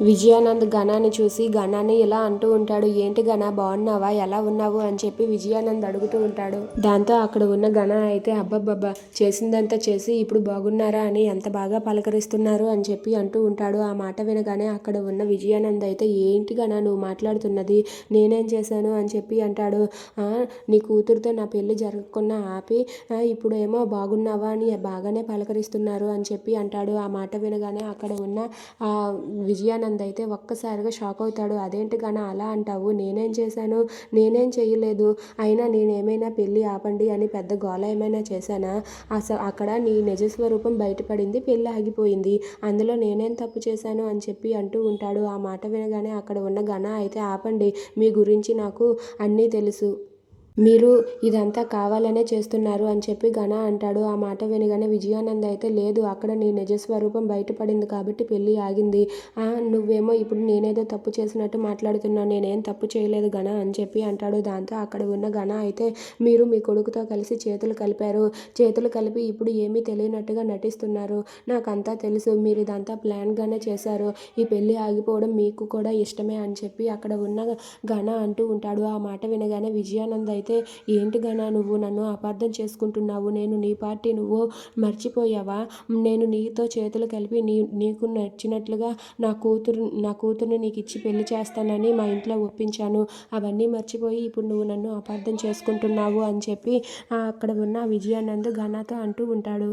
విజయానంద్ ఘనాన్ని చూసి ఘనాన్ని ఇలా అంటూ ఉంటాడు. ఏంటి ఘన బాగున్నావా? ఎలా ఉన్నావు? అని చెప్పి విజయానంద్ అడుగుతూ ఉంటాడు. దాంతో అక్కడ ఉన్న ఘన అయితే అబ్బబ్బబ్బా చేసిందంతా చేసి ఇప్పుడు బాగున్నారా అని ఎంత బాగా పలకరిస్తున్నారు? అని చెప్పి అంటూ ఉంటాడు. ఆ మాట వినగానే అక్కడ ఉన్న విజయానంద్ అయితే ఏంటి ఘన నువ్వు మాట్లాడుతున్నది? నేనేం చేశాను? అని చెప్పి అంటాడు. నీ కూతురుతో నా పెళ్ళి జరగకుండా ఆపి ఇప్పుడేమో ఇప్పుడు ఏమో బాగున్నావా అని బాగానే పలకరిస్తున్నారు అని చెప్పి అంటాడు. ఆ మాట వినగానే అక్కడ ఉన్న ఆ విజయానంద్ అయితే ఒక్కసారిగా షాక్ అవుతాడు అదేంటి గన అలా అంటావు? నేనేం చేశాను? నేనేం చేయలేదు అయినా నేనేమైనా పెళ్ళి ఆపండి అని పెద్ద గోళ ఏమైనా చేశానా? అసలు అక్కడ నీ నిజ స్వరూపం బయటపడింది పెళ్ళి ఆగిపోయింది. అందులో నేనేం తప్పు చేశాను అని చెప్పి అంటూ ఉంటాడు. ఆ మాట వినగానే అక్కడ ఉన్న గణ అయితే ఆపండి మీ గురించి నాకు అన్నీ తెలుసు. మీరు ఇదంతా కావాలనే చేస్తున్నారు అని చెప్పి ఘన అంటాడు. ఆ మాట వినగానే విజయానంద్ అయితే లేదు అక్కడ నీ నిజ స్వరూపం బయటపడింది కాబట్టి పెళ్ళి ఆగింది. నువ్వేమో ఇప్పుడు నేనేదో తప్పు చేసినట్టు మాట్లాడుతున్నావు నేనేం తప్పు చేయలేదు ఘన అని చెప్పి అంటాడు. దాంతో అక్కడ ఉన్న ఘన అయితే మీరు మీ కొడుకుతో కలిసి చేతులు కలిపారు. చేతులు కలిపి ఇప్పుడు ఏమీ తెలియనట్టుగా నటిస్తున్నారు. నాకంతా తెలుసు మీరు ఇదంతా ప్లాన్గానే చేశారు. ఈ పెళ్ళి ఆగిపోవడం మీకు కూడా ఇష్టమే అని చెప్పి అక్కడ ఉన్న ఘన అంటూ ఉంటాడు. ఆ మాట వినగానే విజయానంద్ అయితే ఏంటి గనా నువ్వు నన్ను అపార్థం చేసుకుంటున్నావు? నేను నీ పార్టీ నువ్వు మర్చిపోయావా? నేను నీతో చేతులు కలిపి నీ నీకు నచ్చినట్లుగా నా కూతురు నా కూతురుని నీకు ఇచ్చి పెళ్ళి చేస్తానని మా ఇంట్లో ఒప్పించాను. అవన్నీ మర్చిపోయి ఇప్పుడు నువ్వు నన్ను అపార్థం చేసుకుంటున్నావు అని చెప్పి అక్కడ ఉన్న విజయానంద్ ఘనతో అంటూ ఉంటాడు.